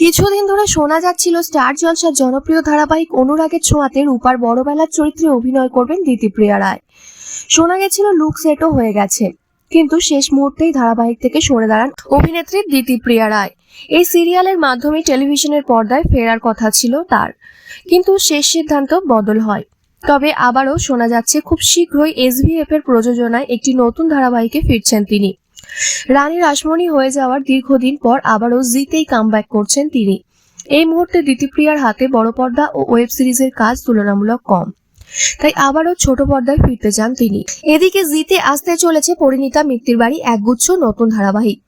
কিছুদিন ধরে শোনা যাচ্ছিল স্টার জলসার জনপ্রিয় ধারাবাহিক অনুরাগের ছোঁয়াতে রূপার বড়বেলার চরিত্রে অভিনয় করবেন দিতিপ্রিয়া রায়। শোনা গেছিল লুক সেটও হয়ে গেছে, কিন্তু শেষ মুহূর্তেই ধারাবাহিক থেকে সরে দাঁড়ান অভিনেত্রী দিতিপ্রিয়া রায়। এই সিরিয়ালের মাধ্যমে টেলিভিশনের পর্দায় ফেরার কথা ছিল তার, কিন্তু শেষ সিদ্ধান্ত বদল হয়। তবে আবারও শোনা যাচ্ছে, খুব শীঘ্রই এসভিএফ এর প্রযোজনায় একটি নতুন ধারাবাহিকে ফিরছেন তিনি। রানী রাসমণি হয়ে যাওয়ার দীর্ঘদিন পর আবারও জিতেই কামব্যাক করছেন তিনি। এই মুহূর্তে দিতিপ্রিয়ার হাতে বড় পর্দা ও ওয়েব সিরিজের কাজ তুলনামূলক কম। তাই আবারও ছোট পর্দায় ফিরতে চান তিনি। এদিকে জিতে আসতে চলেছে পরিণীতা মিত্তির বাড়ি, একগুচ্ছ নতুন ধারাবাহিক।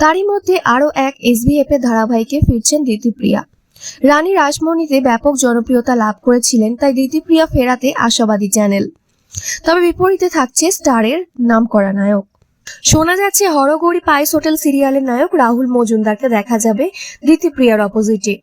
তারই মধ্যে আরও এক এসবিএফ এর ধারাবাহিকে ফিরছেন দিতিপ্রিয়া রানী রাসমণিতে ব্যাপক জনপ্রিয়তা লাভ করেছিলেন, তাই দিতিপ্রিয়া ফেরাতে আশাবাদী চ্যানেল। তবে বিপরীতে থাকছে স্টারের নামকরা নায়ক। শোনা যাচ্ছে হরগৌরী পাইস হোটেল সিরিয়ালের নায়ক রাহুল মজুমদারকে দেখা যাবে দিতিপ্রিয়ার অপোজিটে।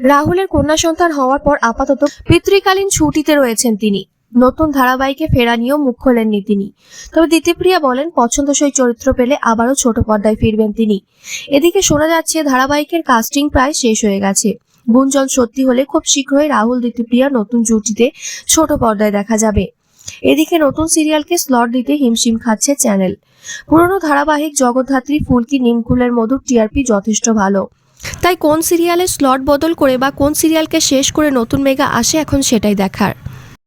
রাহুলের কন্যা সন্তান হওয়ার পর আপাতত পিতৃকালীন ছুটিতে রয়েছেন তিনি। নতুন ধারাবাহিকে ফেরা নিয়েও মুখ খোলেননি তিনি। তবে দিতিপ্রিয়া বলেন, পছন্দসই চরিত্র পেলে আবারও ছোট পর্দায় ফিরবেন তিনি। এদিকে শোনা যাচ্ছে, ধারাবাহিকের কাস্টিং প্রায় শেষ হয়ে গেছে। গুঞ্জন সত্যি হলে খুব শীঘ্রই রাহুল দিতিপ্রিয়া নতুন জুটিতে ছোট পর্দায় দেখা যাবে। এদিকে নতুন সিরিয়ালকে স্লট দিতে হিমশিম খাচ্ছে চ্যানেল পুরনো ধারাবাহিক জগদ্ধাত্রী ফুলকি নিমকুলের মধুর টিআরপি যথেষ্ট ভালো। তাই কোন সিরিয়ালে স্লট বদল করে বা কোন সিরিয়ালকে শেষ করে নতুন মেগা আসে এখন সেটাই দেখার।